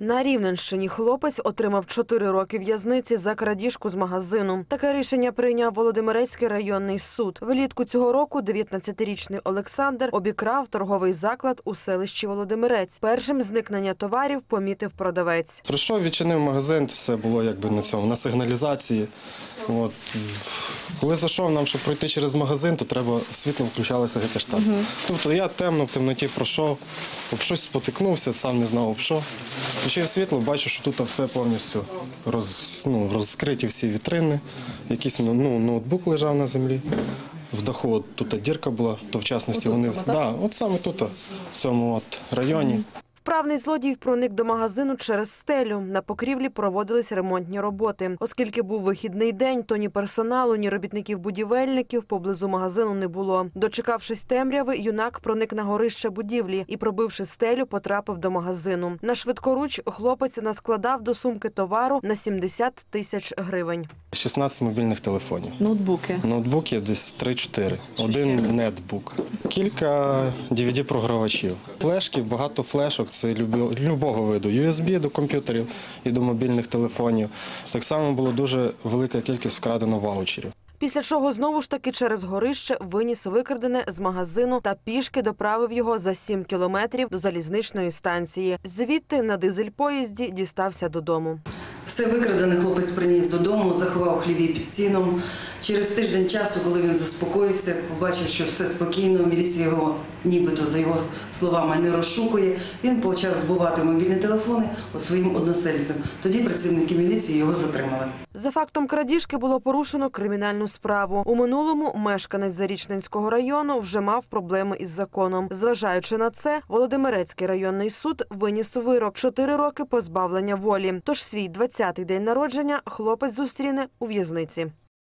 На Рівненщині хлопець отримав 4 роки в'язниці за крадіжку з магазину. Таке рішення прийняв Володимирецький районний суд. Влітку цього року 19-річний Олександр обікрав торговий заклад у селищі Володимирець. Першим зникнення товарів помітив продавець. Прийшов, відчинив магазин, все було якби на цьому, на сигналізації. От. Коли зайшов нам, щоб пройти через магазин, то треба світло включалося геть аж так. Тобто я темно в темноті пройшов, об щось спотикнувся, сам не знав об що. Включив світло, бачу, що тут все повністю роз, ну, розкриті всі вітрини. Якийсь ну, ну, ноутбук лежав на землі. В даху от, тут дірка була, то в частності вони. Да, от саме тут, в цьому от районі. Вправний злодій проник до магазину через стелю. На покрівлі проводились ремонтні роботи. Оскільки був вихідний день, то ні персоналу, ні робітників-будівельників поблизу магазину не було. Дочекавшись темряви, юнак проник на горище будівлі і, пробивши стелю, потрапив до магазину. На швидкоруч хлопець наскладав до сумки товару на 70 тисяч гривень. 16 мобільних телефонів. Ноутбуки. Ноутбуків десь 3-4. Один нетбук. Кілька DVD-програвачів. Флешки, багато флешок, це любо- любого виду. USB до комп'ютерів і до мобільних телефонів. Так само було дуже велика кількість вкрадено ваучерів. Після чого знову ж таки через горище виніс викрадене з магазину та пішки доправив його за 7 кілометрів до залізничної станції. Звідти на дизель-поїзді дістався додому. Все викрадене хлопець приніс додому, заховав хліві під сіном. Через тиждень часу, коли він заспокоївся, побачив, що все спокійно, міліція його нібито, за його словами, не розшукує. Він почав збувати мобільні телефони от своїм односельцям. Тоді працівники міліції його затримали. За фактом крадіжки було порушено кримінальну справу. У минулому мешканець Зарічненського району вже мав проблеми із законом. Зважаючи на це, Володимирецький районний суд виніс вирок 4 роки позбавлення волі. Тож свій 20-й день народження хлопець зустріне у в'язниці.